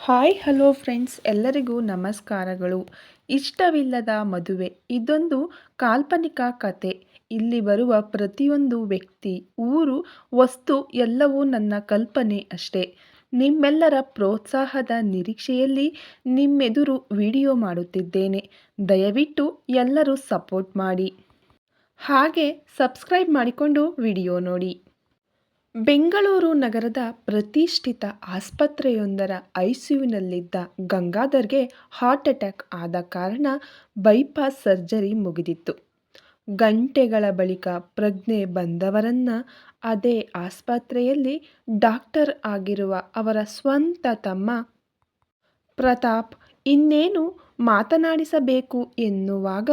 Hi, hello friends. ಎಲ್ಲರಿಗೂ ನಮಸ್ಕಾರಗಳು. ಇಷ್ಟವಿಲ್ಲದ ಮದುವೆ. ಇದೊಂದು ಕಾಲ್ಪನಿಕ ಕತೆ. ಇಲ್ಲಿ ಬರುವ ಪ್ರತಿಯೊಂದು ವ್ಯಕ್ತಿ, ಊರು, ವಸ್ತು ಎಲ್ಲವೂ ನನ್ನ ಕಲ್ಪನೆ ಅಷ್ಟೇ. ನಿಮ್ಮೆಲ್ಲರ ಪ್ರೋತ್ಸಾಹದ ನಿರೀಕ್ಷೆಯಲ್ಲಿ ನಿಮ್ಮೆದುರು ವಿಡಿಯೋ ಮಾಡುತ್ತಿದ್ದೇನೆ. ದಯವಿಟ್ಟು ಎಲ್ಲರೂ ಸಪೋರ್ಟ್ ಮಾಡಿ. ಹಾಗೆ ಸಬ್ಸ್ಕ್ರೈಬ್ ಮಾಡಿಕೊಂಡು ವಿಡಿಯೋ ನೋಡಿ. ಬೆಂಗಳೂರು ನಗರದ ಪ್ರತಿಷ್ಠಿತ ಆಸ್ಪತ್ರೆಯೊಂದರ ಐಸಿಯುನಲ್ಲಿದ್ದ ಗಂಗಾಧರ್ಗೆ ಹಾರ್ಟ್ ಅಟ್ಯಾಕ್ ಆದ ಕಾರಣ ಬೈಪಾಸ್ ಸರ್ಜರಿ ಮುಗಿದಿತ್ತು. ಗಂಟೆಗಳ ಬಳಿಕ ಪ್ರಜ್ಞೆ ಬಂದವರನ್ನ ಅದೇ ಆಸ್ಪತ್ರೆಯಲ್ಲಿ ಡಾಕ್ಟರ್ ಆಗಿರುವ ಅವರ ಸ್ವಂತ ತಮ್ಮ ಪ್ರತಾಪ್ ಇನ್ನೇನು ಮಾತನಾಡಿಸಬೇಕು ಎನ್ನುವಾಗ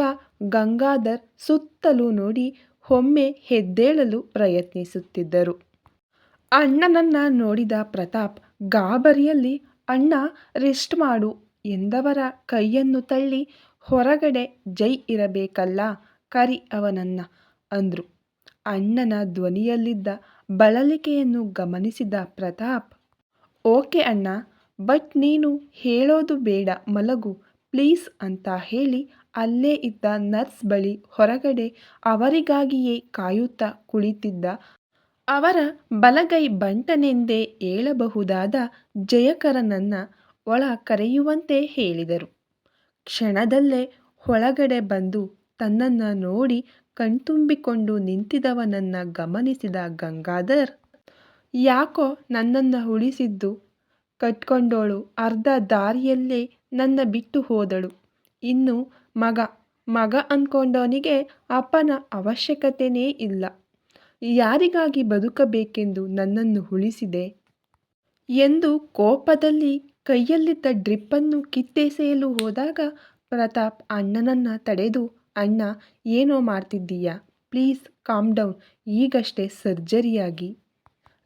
ಗಂಗಾಧರ್ ಸುತ್ತಲೂ ನೋಡಿ ಒಮ್ಮೆ ಹೆದ್ದೇಳಲು ಪ್ರಯತ್ನಿಸುತ್ತಿದ್ದರು. ಅಣ್ಣನನ್ನ ನೋಡಿದ ಪ್ರತಾಪ್ ಗಾಬರಿಯಲ್ಲಿ, ಅಣ್ಣ, ರೆಸ್ಟ್ ಮಾಡು ಎಂದವರ ಕೈಯನ್ನು ತಳ್ಳಿ, ಹೊರಗಡೆ ಜೈ ಇರಬೇಕಲ್ಲ, ಕರಿ ಅವನನ್ನ ಅಂದ್ರು. ಅಣ್ಣನ ಧ್ವನಿಯಲ್ಲಿದ್ದ ಬಳಲಿಕೆಯನ್ನು ಗಮನಿಸಿದ ಪ್ರತಾಪ್, ಓಕೆ ಅಣ್ಣ, ಬಟ್ ನೀನು ಹೇಳೋದು ಬೇಡ, ಮಲಗು, ಪ್ಲೀಸ್ ಅಂತ ಹೇಳಿ ಅಲ್ಲೇ ಇದ್ದ ನರ್ಸ್ ಬಳಿ ಹೊರಗಡೆ ಅವರಿಗಾಗಿಯೇ ಕಾಯುತ್ತಾ ಕುಳಿತಿದ್ದ ಅವರ ಬಲಗೈ ಬಂಟನೆಂದೇ ಹೇಳಬಹುದಾದ ಜಯಕರನನ್ನ ಒಳ ಕರೆಯುವಂತೆ ಹೇಳಿದರು. ಕ್ಷಣದಲ್ಲೇ ಒಳಗಡೆ ಬಂದು ತನ್ನನ್ನು ನೋಡಿ ಕಣ್ತುಂಬಿಕೊಂಡು ನಿಂತಿದವನನ್ನ ಗಮನಿಸಿದ ಗಂಗಾಧರ್, ಯಾಕೋ ನನ್ನನ್ನ ಉಳಿಸಿದ್ದು ಕಟ್ಕೊಂಡೋಳು ಅರ್ಧ ದಾರಿಯಲ್ಲೇ ನನ್ನ ಬಿಟ್ಟು ಹೋದಳು. ಇನ್ನು ಮಗ ಮಗ ಅಂದ್ಕೊಂಡವನಿಗೆ ಅಪ್ಪನ ಅವಶ್ಯಕತೆಯೇ ಇಲ್ಲ. ಯಾರಿಗಾಗಿ ಬದುಕಬೇಕೆಂದು ನನ್ನನ್ನು ಉಳಿಸಿದೆ? ಎಂದು ಕೋಪದಲ್ಲಿ ಕೈಯಲ್ಲಿದ್ದ ಡ್ರಿಪ್ಪನ್ನು ಕಿತ್ತೆಸೆಯಲು ಹೋದಾಗ ಪ್ರತಾಪ್ ಅಣ್ಣನನ್ನ ತಡೆದು, ಅಣ್ಣ, ಏನೋ ಮಾಡ್ತಿದ್ದೀಯಾ? Please calm down. ಈಗಷ್ಟೇ ಸರ್ಜರಿಯಾಗಿ.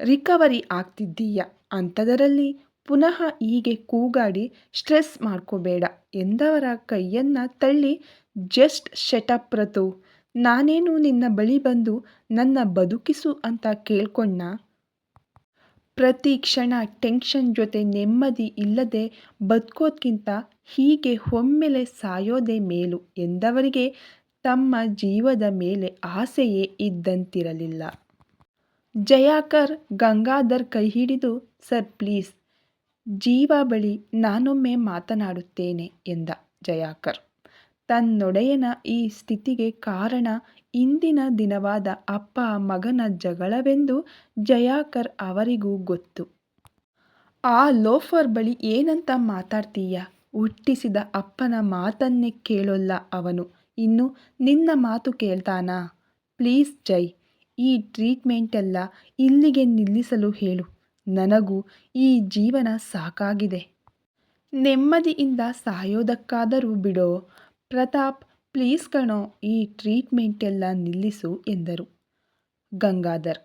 ರಿಕವರಿ ಆಗ್ತಿದ್ದೀಯ? ಅಂಥದರಲ್ಲಿ ಪುನಃ ಹೀಗೆ ಕೂಗಾಡಿ, ಸ್ಟ್ರೆಸ್ ಮಾಡ್ಕೋಬೇಡ ಎಂದವರ ಕೈಯನ್ನು ತಳ್ಳಿ, ಜಸ್ಟ್ ಶೆಟಪ್ ಪ್ರತು ನಾನೇನು ನಿನ್ನ ಬಳಿ ಬಂದು ನನ್ನ ಬದುಕಿಸು ಅಂತ ಕೇಳ್ಕೊಂಡ? ಪ್ರತಿ ಕ್ಷಣ ಟೆನ್ಷನ್ ಜೊತೆ ನೆಮ್ಮದಿ ಇಲ್ಲದೆ ಬದುಕೋದ್ಕಿಂತ ಹೀಗೆ ಒಮ್ಮೆಲೆ ಸಾಯೋದೇ ಮೇಲು ಎಂದವರಿಗೆ ತಮ್ಮ ಜೀವದ ಮೇಲೆ ಆಸೆಯೇ ಇದ್ದಂತಿರಲಿಲ್ಲ. ಜಯಾಕರ್ ಗಂಗಾಧರ್ ಕೈ ಹಿಡಿದು, ಸರ್ ಪ್ಲೀಸ್, ಜೀವ ಬಳಿ ನಾನೊಮ್ಮೆ ಮಾತನಾಡುತ್ತೇನೆ, ಎಂದ ಜಯಾಕರ್. ತನ್ನೊಡೆಯನ ಈ ಸ್ಥಿತಿಗೆ ಕಾರಣ ಇಂದಿನ ದಿನವಾದ ಅಪ್ಪ ಮಗನ ಜಗಳವೆಂದು ಜಯಾಕರ್ ಅವರಿಗೂ ಗೊತ್ತು. ಆ ಲೋಫರ್ ಬಳಿ ಏನಂತ ಮಾತಾಡ್ತೀಯ? ಹುಟ್ಟಿಸಿದ ಅಪ್ಪನ ಮಾತನ್ನೇ ಕೇಳೋಲ್ಲ ಅವನು. ಇನ್ನು ನಿನ್ನ ಮಾತು ಕೇಳ್ತಾನಾ? ಪ್ಲೀಸ್ ಜೈ, ಈ ಟ್ರೀಟ್ಮೆಂಟೆಲ್ಲ ಇಲ್ಲಿಗೆ ನಿಲ್ಲಿಸಲು ಹೇಳು. ನನಗೂ ಈ ಜೀವನ ಸಾಕಾಗಿದೆ. ನೆಮ್ಮದಿಯಿಂದ ಸಾಯೋದಕ್ಕಾದರೂ ಬಿಡೋ. ಪ್ರತಾಪ್, ಪ್ಲೀಸ್ ಕಣೋ, ಈ ಟ್ರೀಟ್ಮೆಂಟೆಲ್ಲ ನಿಲ್ಲಿಸು ಎಂದರು. ಗಂಗಾಧರ್,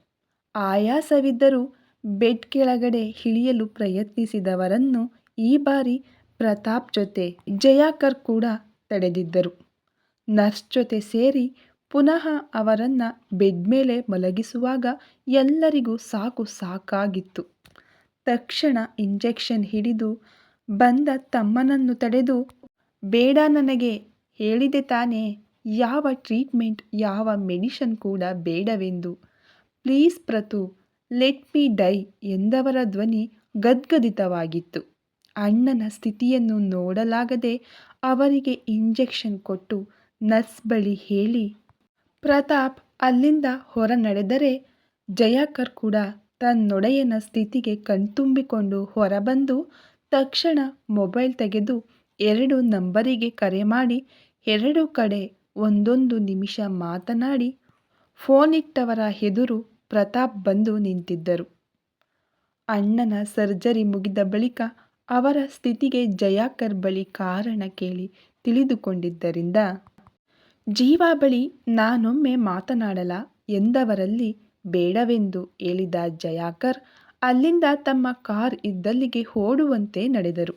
ಆಯಾಸವಿದ್ದರೂ ಬೆಡ್ ಕೆಳಗಡೆ ಇಳಿಯಲು ಪ್ರಯತ್ನಿಸಿದವರನ್ನು ಈ ಬಾರಿ ಪ್ರತಾಪ್ ಜೊತೆ ಜಯಾಕರ್ ಕೂಡ ತಡೆದಿದ್ದರು. ನರ್ಸ್ ಜೊತೆ ಸೇರಿ ಪುನಃ ಅವರನ್ನು ಬೆಡ್ ಮೇಲೆ ಮಲಗಿಸುವಾಗ ಎಲ್ಲರಿಗೂ ಸಾಕು ಸಾಕಾಗಿತ್ತು. ತಕ್ಷಣ ಇಂಜೆಕ್ಷನ್ ಹಿಡಿದು ಬಂದ ತಮ್ಮನನ್ನು ತಡೆದು, ಬೇಡ ನನಗೆ ಹೇಳಿದೆ ತಾನೇ, ಯಾವ ಟ್ರೀಟ್ಮೆಂಟ್, ಯಾವ ಮೆಡಿಷನ್ ಕೂಡ ಬೇಡವೆಂದು please Prathu, let me die ಎಂದವರ ಧ್ವನಿ ಗದ್ಗದಿತವಾಗಿತ್ತು. ಅಣ್ಣನ ಸ್ಥಿತಿಯನ್ನು ನೋಡಲಾಗದೆ ಅವರಿಗೆ ಇಂಜೆಕ್ಷನ್ ಕೊಟ್ಟು ನರ್ಸ್ ಬಳಿ ಹೇಳಿ, ಪ್ರತಾಪ್ ಅಲ್ಲಿಂದ ಹೊರ ನಡೆದರೆ ಜಯಾಕರ್ ಕೂಡ ತನ್ನೊಡೆಯನ ಸ್ಥಿತಿಗೆ ಕಣ್ತುಂಬಿಕೊಂಡು ಹೊರಬಂದು ತಕ್ಷಣ ಮೊಬೈಲ್ ತೆಗೆದು ಎರಡು ನಂಬರಿಗೆ ಕರೆ ಮಾಡಿ ಎರಡು ಕಡೆ ಒಂದೊಂದು ನಿಮಿಷ ಮಾತನಾಡಿ ಫೋನಿಟ್ಟವರ ಎದುರು ಪ್ರತಾಪ್ ಬಂದು ನಿಂತಿದ್ದರು. ಅಣ್ಣನ ಸರ್ಜರಿ ಮುಗಿದ ಬಳಿಕ ಅವರ ಸ್ಥಿತಿಗೆ ಜಯಾಕರ್ ಬಳಿ ಕಾರಣ ಕೇಳಿ ತಿಳಿದುಕೊಂಡಿದ್ದರಿಂದ, ಜೀವ ಬಳಿ ನಾನೊಮ್ಮೆ ಮಾತನಾಡಲ ಎಂದವರಲ್ಲಿ ಬೇಡವೆಂದು ಹೇಳಿದ ಜಯಾಕರ್ ಅಲ್ಲಿಂದ ತಮ್ಮ ಕಾರ್ ಇದ್ದಲ್ಲಿಗೆ ಓಡುವಂತೆ ನಡೆದರು.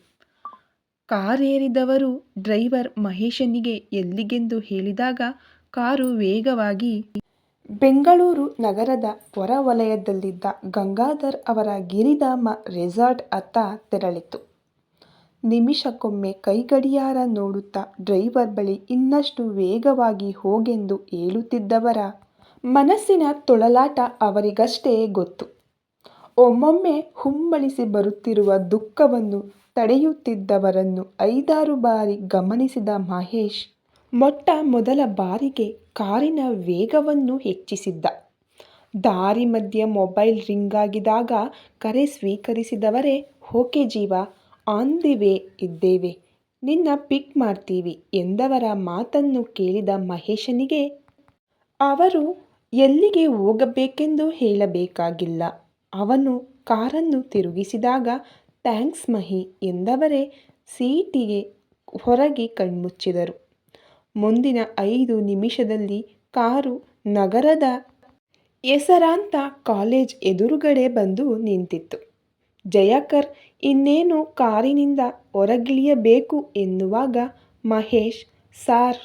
ಕಾರೇರಿದವರು ಡ್ರೈವರ್ ಮಹೇಶನಿಗೆ ಎಲ್ಲಿಗೆಂದು ಹೇಳಿದಾಗ ಕಾರು ವೇಗವಾಗಿ ಬೆಂಗಳೂರು ನಗರದ ಹೊರವಲಯದಲ್ಲಿದ್ದ ಗಂಗಾಧರ್ ಅವರ ಗಿರಿಧಾಮ ರೆಸಾರ್ಟ್ ಅತ್ತ ತೆರಳಿತು. ನಿಮಿಷಕ್ಕೊಮ್ಮೆ ಕೈಗಡಿಯಾರ ನೋಡುತ್ತಾ ಡ್ರೈವರ್ ಬಳಿ ಇನ್ನಷ್ಟು ವೇಗವಾಗಿ ಹೋಗೆಂದು ಹೇಳುತ್ತಿದ್ದವರ ಮನಸ್ಸಿನ ತೊಳಲಾಟ ಅವರಿಗಷ್ಟೇ ಗೊತ್ತು. ಒಮ್ಮೊಮ್ಮೆ ಹುಮ್ಮಳಿಸಿ ಬರುತ್ತಿರುವ ದುಃಖವನ್ನು ತಡೆಯುತ್ತಿದ್ದವರನ್ನು ಐದಾರು ಬಾರಿ ಗಮನಿಸಿದ ಮಹೇಶ್ ಮೊಟ್ಟ ಮೊದಲ ಬಾರಿಗೆ ಕಾರಿನ ವೇಗವನ್ನು ಹೆಚ್ಚಿಸಿದ್ದ. ದಾರಿ ಮಧ್ಯೆ ಮೊಬೈಲ್ ರಿಂಗಾಗಿದಾಗ ಕರೆ ಸ್ವೀಕರಿಸಿದವರೇ ಓಕೆ ಜೀವ, ಆನ್ ದಿ ಇದ್ದೇವೆ ನಿನ್ನ ಪಿಕ್ ಮಾಡ್ತೀವಿ ಎಂದವರ ಮಾತನ್ನು ಕೇಳಿದ ಮಹೇಶನಿಗೆ ಅವರು ಎಲ್ಲಿಗೆ ಹೋಗಬೇಕೆಂದು ಹೇಳಬೇಕಾಗಿಲ್ಲ. ಅವನು ಕಾರನ್ನು ತಿರುಗಿಸಿದಾಗ, ಥ್ಯಾಂಕ್ಸ್ ಮಹಿ ಎಂದವರೇ ಸೀಟಿಗೆ ಹೊರಗೆ ಕಣ್ಮುಚ್ಚಿದರು. ಮುಂದಿನ ಐದು ನಿಮಿಷದಲ್ಲಿ ಕಾರು ನಗರದ ಹೆಸರಾಂತ ಕಾಲೇಜ್ ಎದುರುಗಡೆ ಬಂದು ನಿಂತಿತ್ತು. ಜಯಕರ್ ಇನ್ನೇನು ಕಾರಿನಿಂದ ಹೊರಗಿಳಿಯಬೇಕು ಎನ್ನುವಾಗ, ಮಹೇಶ್, ಸಾರ್,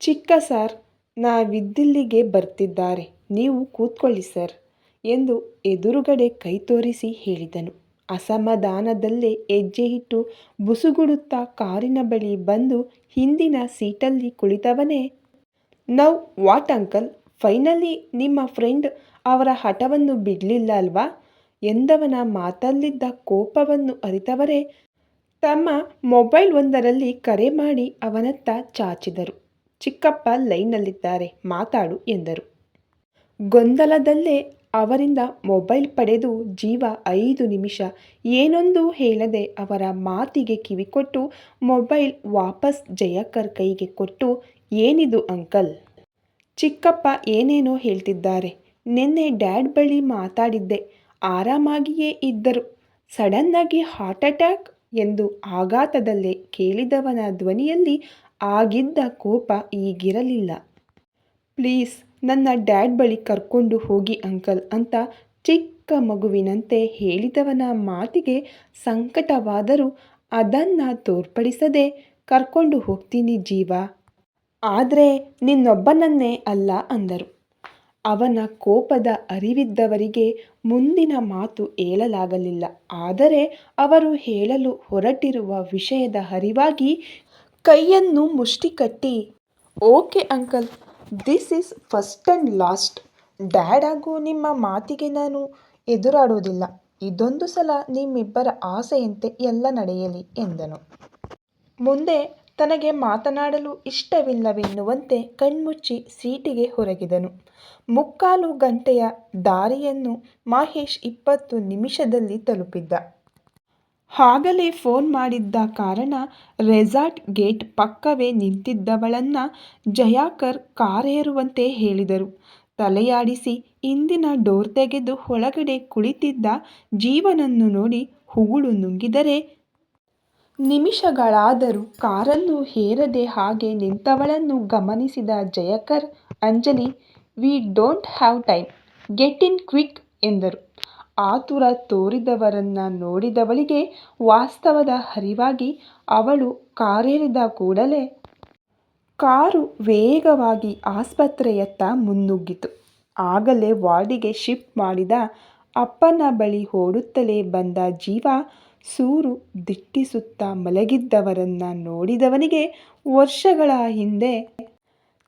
ಚಿಕ್ಕ ಸಾರ್, ನಾವಿದ್ದಿಲ್ಲಿಗೆ ಬರ್ತಿದ್ದಾರೆ. ನೀವು ಕೂತ್ಕೊಳ್ಳಿ, ಸರ್. ಎಂದು ಎದುರುಗಡೆ ಕೈ ತೋರಿಸಿ ಹೇಳಿದನು. ಅಸಮಾಧಾನದಲ್ಲೇ ಹೆಜ್ಜೆ ಇಟ್ಟು ಬುಸುಗುಡುತ್ತಾ ಕಾರಿನ ಬಳಿ ಬಂದು ಹಿಂದಿನ ಸೀಟಲ್ಲಿ ಕುಳಿತವನೇ, ನೌ ವಾಟ್ ಅಂಕಲ್, ಫೈನಲಿ ನಿಮ್ಮ ಫ್ರೆಂಡ್ ಅವರ ಹಠವನ್ನು ಬಿಡಲಿಲ್ಲ ಅಲ್ವಾ ಎಂದವನ ಮಾತಲ್ಲಿದ್ದ ಕೋಪವನ್ನು ಅರಿತವರೇ, ತಮ್ಮ ಮೊಬೈಲ್ ಒಂದರಲ್ಲಿ ಕರೆ ಮಾಡಿ ಅವನತ್ತ ಚಾಚಿದರು. ಚಿಕ್ಕಪ್ಪ ಲೈನ್ನಲ್ಲಿದ್ದಾರೆ ಮಾತಾಡು ಎಂದರು. ಗೊಂದಲದಲ್ಲೇ ಅವರಿಂದ ಮೊಬೈಲ್ ಪಡೆದು ಜೀವ ಐದು ನಿಮಿಷ. ಏನೊಂದು ಹೇಳದೆ ಅವರ ಮಾತಿಗೆ ಕಿವಿಕೊಟ್ಟು ಮೊಬೈಲ್ ವಾಪಸ್ ಜಯಕರ್ ಕೈಗೆ ಕೊಟ್ಟು, ಏನಿದು ಅಂಕಲ್? ಚಿಕ್ಕಪ್ಪ ಏನೇನೋ ಹೇಳ್ತಿದ್ದಾರೆ. ನಿನ್ನೆ ಡ್ಯಾಡ್ ಬಳಿ ಮಾತಾಡಿದ್ದೆ. ಆರಾಮಾಗಿಯೇ ಇದ್ದರು. ಸಡನ್ನಾಗಿ ಹಾರ್ಟ್ ಅಟ್ಯಾಕ್? ಎಂದು ಆಘಾತದಲ್ಲೇ ಕೇಳಿದವನ ಧ್ವನಿಯಲ್ಲಿ ಆಗಿದ್ದ ಕೋಪ ಈಗಿರಲಿಲ್ಲ. ಪ್ಲೀಸ್ ನನ್ನ ಡ್ಯಾಡ್ ಬಳಿ ಕರ್ಕೊಂಡು ಹೋಗಿ ಅಂಕಲ್ ಅಂತ ಚಿಕ್ಕ ಮಗುವಿನಂತೆ ಹೇಳಿದವನ ಮಾತಿಗೆ ಸಂಕಟವಾದರೂ ಅದನ್ನ ತೋರ್ಪಡಿಸದೆ ಕರ್ಕೊಂಡು ಹೋಗ್ತೀನಿ ಜೀವ ಆದರೆ ನಿನ್ನೊಬ್ಬನನ್ನೇ ಅಲ್ಲ ಅಂದರು. ಅವನ ಕೋಪದ ಅರಿವಿದ್ದವರಿಗೆ ಮುಂದಿನ ಮಾತು ಹೇಳಲಾಗಲಿಲ್ಲ. ಆದರೆ ಅವರು ಹೇಳಲು ಹೊರಟಿರುವ ವಿಷಯದ ಅರಿವಾಗಿ ಕೈಯನ್ನು ಮುಷ್ಟಿಕಟ್ಟಿ, okay uncle this is first and last dad ಹಾಗೂ ನಿಮ್ಮ ಮಾತಿಗೆ ನಾನು ಎದುರಾಡೋದಿಲ್ಲ. ಇದೊಂದು ಸಲ ನಿಮ್ಮಿಬ್ಬರ ಆಸೆಯಂತೆ ಎಲ್ಲ ನಡೆಯಲಿ ಎಂದನು. ಮುಂದೆ ತನಗೆ ಮಾತನಾಡಲು ಇಷ್ಟವಿಲ್ಲವೆನ್ನುವಂತೆ ಕಣ್ಮುಚ್ಚಿ ಸೀಟಿಗೆ ಹೊರಗಿದನು ಮುಕ್ಕಾಲು ಗಂಟೆಯ ದಾರಿಯನ್ನು ಮಹೇಶ್ ಇಪ್ಪತ್ತು ನಿಮಿಷದಲ್ಲಿ ತಲುಪಿದ್ದ. ಆಗಲೇ ಫೋನ್ ಮಾಡಿದ್ದ ಕಾರಣ ರೆಸಾರ್ಟ್ ಗೇಟ್ ಪಕ್ಕವೇ ನಿಂತಿದ್ದವಳನ್ನ ಜಯಕರ್ ಕಾರೇರುವಂತೆ ಹೇಳಿದರು. ತಲೆಯಾಡಿಸಿ ಇಂದಿನ ಡೋರ್ ತೆಗೆದು ಒಳಗಡೆ ಕುಳಿತಿದ್ದ ಜೀವನನ್ನು ನೋಡಿ ಹುಗುಳು ನುಂಗಿದರೆ ನಿಮಿಷಗಳಾದರೂ ಕಾರನ್ನು ಹೇರದೆ ಹಾಗೆ ನಿಂತವಳನ್ನು ಗಮನಿಸಿದ Jayakar, Anjali we don't have time get in quick ಎಂದರು. ಆತುರ ತೋರಿದವರನ್ನ ನೋಡಿದವಳಿಗೆ ವಾಸ್ತವದ ಹರಿವಾಗಿ ಅವಳು ಕಾರೇರಿದ ಕೂಡಲೇ ಕಾರು ವೇಗವಾಗಿ ಆಸ್ಪತ್ರೆಯತ್ತ ಮುನ್ನುಗ್ಗಿತು. ಆಗಲೇ ವಾರ್ಡಿಗೆ ಶಿಫ್ಟ್ ಮಾಡಿದ ಅಪ್ಪನ ಬಳಿ ಓಡುತ್ತಲೇ ಬಂದ ಜೀವ ಸೂರು ದಿಟ್ಟಿಸುತ್ತ ಮಲಗಿದ್ದವರನ್ನ ನೋಡಿದವನಿಗೆ ವರ್ಷಗಳ ಹಿಂದೆ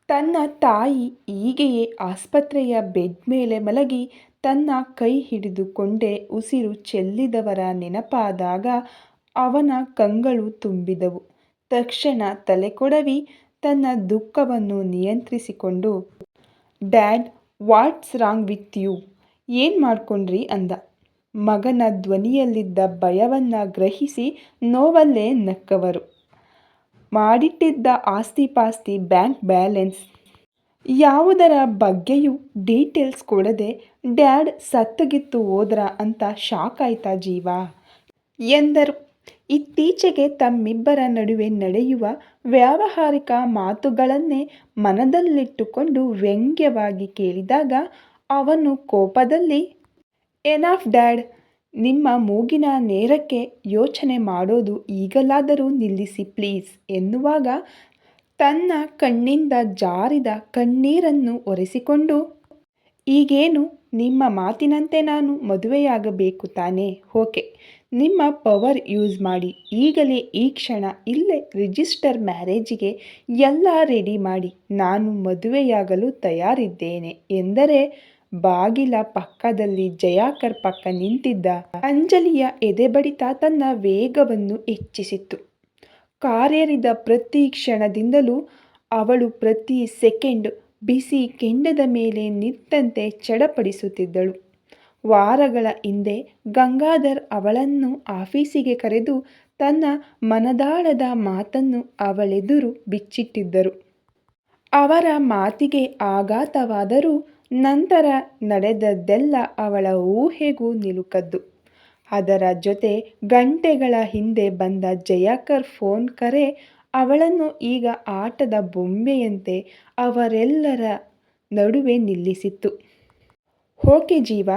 ತನ್ನ ತಾಯಿ ಹೀಗೆಯೇ ಆಸ್ಪತ್ರೆಯ ಬೆಡ್ ಮೇಲೆ ಮಲಗಿ ತನ್ನ ಕೈ ಹಿಡಿದುಕೊಂಡೇ ಉಸಿರು ಚೆಲ್ಲಿದವರ ನೆನಪಾದಾಗ ಅವನ ಕಂಗಳು ತುಂಬಿದವು. ತಕ್ಷಣ ತಲೆಕೊಡವಿ ತನ್ನ ದುಃಖವನ್ನು ನಿಯಂತ್ರಿಸಿಕೊಂಡು, dad, what's wrong with you ಏನು ಮಾಡ್ಕೊಂಡ್ರಿ ಅಂದ. ಮಗನ ಧ್ವನಿಯಲ್ಲಿದ್ದ ಭಯವನ್ನ ಗ್ರಹಿಸಿ ನೋವಲ್ಲೇ ನಕ್ಕವರು. ಮಾಡಿಟ್ಟಿದ್ದ ಆಸ್ತಿಪಾಸ್ತಿ ಬ್ಯಾಂಕ್ ಬ್ಯಾಲೆನ್ಸ್ ಯಾವುದರ ಬಗ್ಗೆಯೂ ಡೀಟೇಲ್ಸ್ ಕೊಡದೆ ಡ್ಯಾಡ್ ಸತ್ತುಗಿತ್ತು ಹೋದ್ರ ಅಂತ ಶಾಕ್ ಆಯ್ತಾ ಜೀವ ಎಂದರು. ಇತ್ತೀಚೆಗೆ ತಮ್ಮಿಬ್ಬರ ನಡುವೆ ನಡೆಯುವ ವ್ಯಾವಹಾರಿಕ ಮಾತುಗಳನ್ನೇ ಮನದಲ್ಲಿಟ್ಟುಕೊಂಡು ವ್ಯಂಗ್ಯವಾಗಿ ಕೇಳಿದಾಗ ಅವನು ಕೋಪದಲ್ಲಿ, ಎನಫ್ ಡ್ಯಾಡ್, ನಿಮ್ಮ ಮೂಗಿನ ನೇರಕ್ಕೆ ಯೋಚನೆ ಮಾಡೋದು ಈಗಲಾದರೂ ನಿಲ್ಲಿಸಿ ಪ್ಲೀಸ್ ಎನ್ನುವಾಗ ತನ್ನ ಕಣ್ಣಿಂದ ಜಾರಿದ ಕಣ್ಣೀರನ್ನು ಒರೆಸಿಕೊಂಡು ಈಗೇನು? ನಿಮ್ಮ ಮಾತಿನಂತೆ ನಾನು ಮದುವೆಯಾಗಬೇಕು ತಾನೇ? ಓಕೆ. ನಿಮ್ಮ ಪವರ್ ಯೂಸ್ ಮಾಡಿ. ಈಗಲೇ ಈ ಕ್ಷಣ ಇಲ್ಲೇ ರಿಜಿಸ್ಟರ್ ಮ್ಯಾರೇಜಿಗೆ ಎಲ್ಲ ರೆಡಿ ಮಾಡಿ. ನಾನು ಮದುವೆಯಾಗಲು ತಯಾರಿದ್ದೇನೆ ಎಂದರೆ ಬಾಗಿಲ ಪಕ್ಕದಲ್ಲಿ ಜಯಾಕರ್ ಪಕ್ಕ ನಿಂತಿದ್ದ ಅಂಜಲಿಯ ಎದೆಬಡಿತ ತನ್ನ ವೇಗವನ್ನು ಹೆಚ್ಚಿಸಿತ್ತು. ಕಾರ್ಯರಿದ ಪ್ರತಿ ಕ್ಷಣದಿಂದಲೂ ಅವಳು ಪ್ರತಿ ಸೆಕೆಂಡ್ ಬಿಸಿ ಕೆಂಡದ ಮೇಲೆ ನಿಂತಂತೆ ಚಡಪಡಿಸುತ್ತಿದ್ದಳು. ವಾರಗಳ ಹಿಂದೆ ಗಂಗಾಧರ್ ಅವಳನ್ನು ಆಫೀಸಿಗೆ ಕರೆದು ತನ್ನ ಮನದಾಳದ ಮಾತನ್ನು ಅವಳೆದುರು ಬಿಚ್ಚಿಟ್ಟಿದ್ದರು. ಅವರ ಮಾತಿಗೆ ಆಘಾತವಾದರೂ ನಂತರ ನಡೆದದ್ದೆಲ್ಲ ಅವಳ ಊಹೆಗೂ ನಿಲುಕದ್ದು. ಅದರ ಜೊತೆ ಗಂಟೆಗಳ ಹಿಂದೆ ಬಂದ ಜಯಕರ್ ಫೋನ್ ಕರೆ ಅವಳನ್ನು ಈಗ ಆಟದ ಬೊಂಬೆಯಂತೆ ಅವರೆಲ್ಲರ ನಡುವೆ ನಿಲ್ಲಿಸಿತ್ತು. ಓಕೆ ಜೀವ,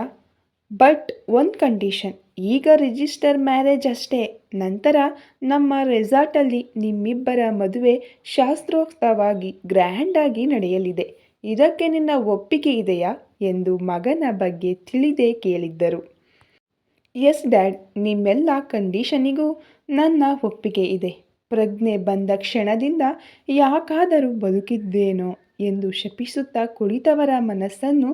ಬಟ್ ಒಂದು ಕಂಡೀಷನ್. ಈಗ ರಿಜಿಸ್ಟರ್ ಮ್ಯಾರೇಜ್ ಅಷ್ಟೇ. ನಂತರ ನಮ್ಮ ರೆಸಾರ್ಟಲ್ಲಿ ನಿಮ್ಮಿಬ್ಬರ ಮದುವೆ ಶಾಸ್ತ್ರೋಕ್ತವಾಗಿ ಗ್ರ್ಯಾಂಡಾಗಿ ನಡೆಯಲಿದೆ. ಇದಕ್ಕೆ ನಿನ್ನ ಒಪ್ಪಿಗೆ ಇದೆಯಾ? ಎಂದು ಮಗನ ಬಗ್ಗೆ ತಿಳಿದೇ ಕೇಳಿದ್ದರು. ಎಸ್ ಡ್ಯಾಡ್, ನಿಮ್ಮೆಲ್ಲ ಕಂಡೀಷನಿಗೂ ನನ್ನ ಒಪ್ಪಿಗೆ ಇದೆ. ಪ್ರಜ್ಞೆ ಬಂದ ಕ್ಷಣದಿಂದ ಯಾಕಾದರೂ ಬದುಕಿದ್ದೇನೋ ಎಂದು ಶಪಿಸುತ್ತಾ ಕುಳಿತವರ ಮನಸ್ಸನ್ನು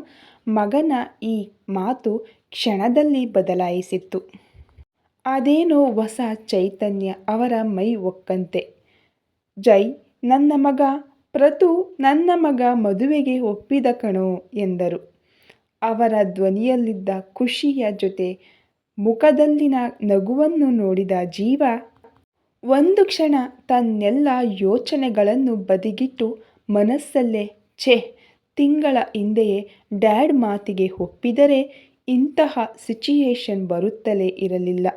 ಮಗನ ಈ ಮಾತು ಕ್ಷಣದಲ್ಲಿ ಬದಲಾಯಿಸಿತ್ತು. ಅದೇನೋ ಹೊಸ ಚೈತನ್ಯ ಅವರ ಮೈ ಒಕ್ಕಂತೆ. ಜೈ, ನನ್ನ ಮಗ, ಪ್ರತು, ನನ್ನ ಮಗ ಮದುವೆಗೆ ಒಪ್ಪಿದ ಕಣೋ ಎಂದರು. ಅವರ ಧ್ವನಿಯಲ್ಲಿದ್ದ ಖುಷಿಯ ಜೊತೆ ಮುಖದಲ್ಲಿನ ನಗುವನ್ನು ನೋಡಿದ ಜೀವ ಒಂದು ಕ್ಷಣ ತನ್ನೆಲ್ಲ ಯೋಚನೆಗಳನ್ನು ಬದಿಗಿಟ್ಟು ಮನಸ್ಸಲ್ಲೇ, ಛೇ, ತಿಂಗಳ ಹಿಂದೆಯೇ ಡ್ಯಾಡ್ ಮಾತಿಗೆ ಒಪ್ಪಿದರೆ ಇಂತಹ ಸಿಚುಯೇಷನ್ ಬರುತ್ತಲೇ ಇರಲಿಲ್ಲ.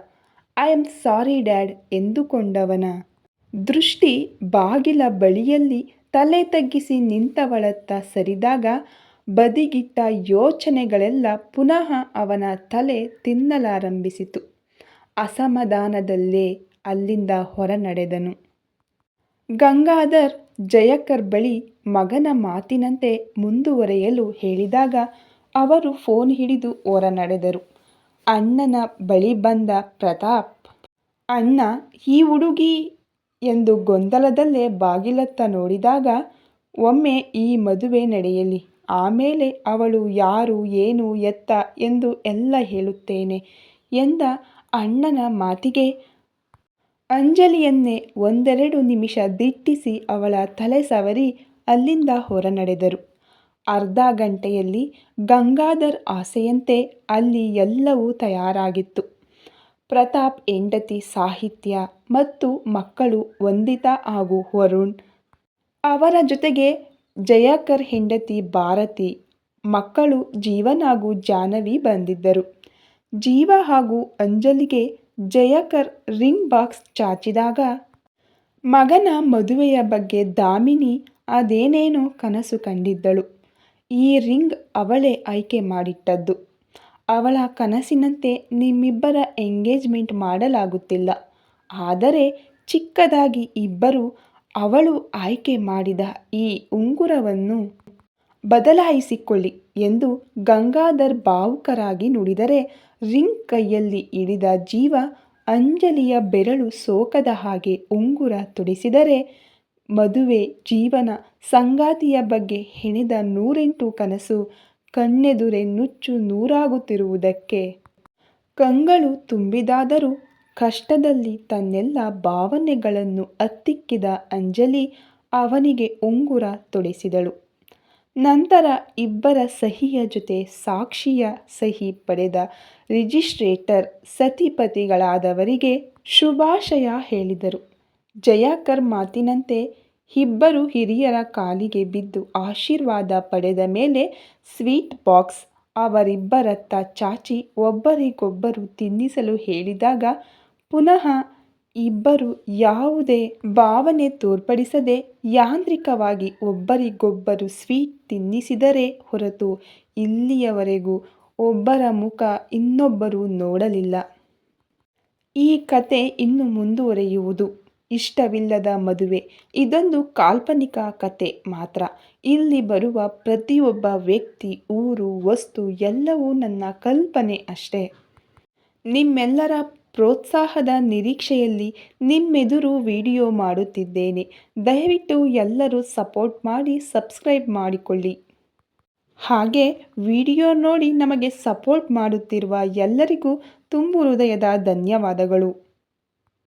ಐ ಆಮ್ ಸಾರಿ ಡ್ಯಾಡ್ ಎಂದುಕೊಂಡವನ ದೃಷ್ಟಿ ಬಾಗಿಲ ಬಳಿಯಲ್ಲಿ ತಲೆ ತಗ್ಗಿಸಿ ನಿಂತವಳತ್ತ ಸರಿದಾಗ ಬದಿಗಿಟ್ಟ ಯೋಚನೆಗಳೆಲ್ಲ ಪುನಃ ಅವನ ತಲೆ ತಿನ್ನಲಾರಂಭಿಸಿತು. ಅಸಮಾಧಾನದಲ್ಲೇ ಅಲ್ಲಿಂದ ಹೊರ ನಡೆದನು ಗಂಗಾಧರ್ ಜಯಕರ್ ಬಳಿ ಮಗನ ಮಾತಿನಂತೆ ಮುಂದುವರೆಯಲು ಹೇಳಿದಾಗ ಅವರು ಫೋನ್ ಹಿಡಿದು ಹೊರ ನಡೆದರು ಅಣ್ಣನ ಬಳಿ ಬಂದ ಪ್ರತಾಪ್, ಅಣ್ಣ, ಈ ಹುಡುಗಿ ಎಂದು ಗೊಂದಲದಲ್ಲೇ ಬಾಗಿಲತ್ತ ನೋಡಿದಾಗ ಒಮ್ಮೆ ಈ ಮದುವೆ ನಡೆಯಲಿ, ಆಮೇಲೆ ಅವಳು ಯಾರು, ಏನು, ಎತ್ತ ಎಂದು ಎಲ್ಲ ಹೇಳುತ್ತೇನೆ ಎಂದ ಅಣ್ಣನ ಮಾತಿಗೆ ಅಂಜಲಿಯನ್ನೇ ಒಂದೆರಡು ನಿಮಿಷ ದಿಟ್ಟಿಸಿ ಅವಳ ತಲೆ ಸವರಿ ಅಲ್ಲಿಂದ ಹೊರ ನಡೆದರು ಅರ್ಧ ಗಂಟೆಯಲ್ಲಿ ಗಂಗಾಧರ್ ಆಸೆಯಂತೆ ಅಲ್ಲಿ ಎಲ್ಲವೂ ತಯಾರಾಗಿತ್ತು. ಪ್ರತಾಪ್ ಹೆಂಡತಿ ಸಾಹಿತ್ಯ ಮತ್ತು ಮಕ್ಕಳು ವಂದಿತಾ ಹಾಗೂ ವರುಣ್. ಅವರ ಜೊತೆಗೆ ಜಯಕರ್ ಹೆಂಡತಿ ಭಾರತಿ. ಮಕ್ಕಳು ಜೀವನ್ ಹಾಗೂ ಜಾಹ್ನವಿ ಬಂದಿದ್ದರು. ಜೀವ ಹಾಗೂ ಅಂಜಲಿಗೆ ಜಯಕರ್ ರಿಂಗ್ ಬಾಕ್ಸ್ ಚಾಚಿದಾಗ, ಮಗನ ಮದುವೆಯ ಬಗ್ಗೆ ದಾಮಿನಿ ಅದೇನೇನೋ ಕನಸು ಕಂಡಿದ್ದಳು. ಈ ರಿಂಗ್ ಅವಳೇ ಆಯ್ಕೆ ಮಾಡಿಟ್ಟದ್ದು. ಅವಳ ಕನಸಿನಂತೆ ನಿಮ್ಮಿಬ್ಬರ ಎಂಗೇಜ್ಮೆಂಟ್ ಮಾಡಲಾಗುತ್ತಿಲ್ಲ. ಆದರೆ ಚಿಕ್ಕದಾಗಿ ಇಬ್ಬರು ಅವಳು ಆಯ್ಕೆ ಮಾಡಿದ ಈ ಉಂಗುರವನ್ನು ಬದಲಾಯಿಸಿಕೊಳ್ಳಿ ಎಂದು ಗಂಗಾಧರ್ ಭಾವುಕರಾಗಿ ನುಡಿದರೆ ರಿಂಗ್ ಕೈಯಲ್ಲಿ ಇಳಿದ ಜೀವ ಅಂಜಲಿಯ ಬೆರಳು ಸೋಕದ ಹಾಗೆ ಉಂಗುರ ತೊಡಿಸಿದರೆ ಮದುವೆ ಜೀವನ ಸಂಗಾತಿಯ ಬಗ್ಗೆ ಹೆಣೆದ ನೂರೆಂಟು ಕನಸು ಕಣ್ಣೆದುರೆ ನುಚ್ಚು ನೂರಾಗುತ್ತಿರುವುದಕ್ಕೆ. ಕಂಗಳು ತುಂಬಿದಾದರೂ ಕಷ್ಟದಲ್ಲಿ ತನ್ನೆಲ್ಲ ಭಾವನೆಗಳನ್ನು ಅತ್ತಿಕ್ಕಿದ ಅಂಜಲಿ ಅವನಿಗೆ ಉಂಗುರ ತೊಡಿಸಿದಳು. ನಂತರ ಇಬ್ಬರ ಸಹಿಯ ಜೊತೆ ಸಾಕ್ಷಿಯ ಸಹಿ ಪಡೆದ ರಿಜಿಸ್ಟ್ರೇಟರ್ ಸತಿಪತಿಗಳಾದವರಿಗೆ ಶುಭಾಶಯ ಹೇಳಿದರು. ಜಯಾಕರ್ ಮಾತಿನಂತೆ ಇಬ್ಬರು ಹಿರಿಯರ ಕಾಲಿಗೆ ಬಿದ್ದು ಆಶೀರ್ವಾದ ಪಡೆದ ಮೇಲೆ ಸ್ವೀಟ್ ಬಾಕ್ಸ್ ಅವರಿಬ್ಬರತ್ತ ಚಾಚಿ ಒಬ್ಬರಿಗೊಬ್ಬರು ತಿನ್ನಿಸಲು ಹೇಳಿದಾಗ ಪುನಃ ಇಬ್ಬರು ಯಾವುದೇ ಭಾವನೆ ತೋರ್ಪಡಿಸದೆ ಯಾಂತ್ರಿಕವಾಗಿ ಒಬ್ಬರಿಗೊಬ್ಬರು ಸ್ವೀಟ್ ತಿನ್ನಿಸಿದರೆ ಹೊರತು ಇಲ್ಲಿಯವರೆಗೂ ಒಬ್ಬರ ಮುಖ ಇನ್ನೊಬ್ಬರು ನೋಡಲಿಲ್ಲ. ಈ ಕತೆ ಇನ್ನು ಮುಂದುವರೆಯುವುದು ಇಷ್ಟವಿಲ್ಲದ ಮದುವೆ. ಇದೊಂದು ಕಾಲ್ಪನಿಕ ಕತೆ ಮಾತ್ರ. ಇಲ್ಲಿ ಬರುವ ಪ್ರತಿಯೊಬ್ಬ ವ್ಯಕ್ತಿ, ಊರು, ವಸ್ತು ಎಲ್ಲವೂ ನನ್ನ ಕಲ್ಪನೆ ಅಷ್ಟೇ. ನಿಮ್ಮೆಲ್ಲರ ಪ್ರೋತ್ಸಾಹದ ನಿರೀಕ್ಷೆಯಲ್ಲಿ ನಿಮ್ಮೆದುರು ವಿಡಿಯೋ ಮಾಡುತ್ತಿದ್ದೇನೆ. ದಯವಿಟ್ಟು ಎಲ್ಲರೂ ಸಪೋರ್ಟ್ ಮಾಡಿ, ಸಬ್ಸ್ಕ್ರೈಬ್ ಮಾಡಿಕೊಳ್ಳಿ. ಹಾಗೆ ವಿಡಿಯೋ ನೋಡಿ ನಮಗೆ ಸಪೋರ್ಟ್ ಮಾಡುತ್ತಿರುವ ಎಲ್ಲರಿಗೂ ತುಂಬು ಹೃದಯದ ಧನ್ಯವಾದಗಳು.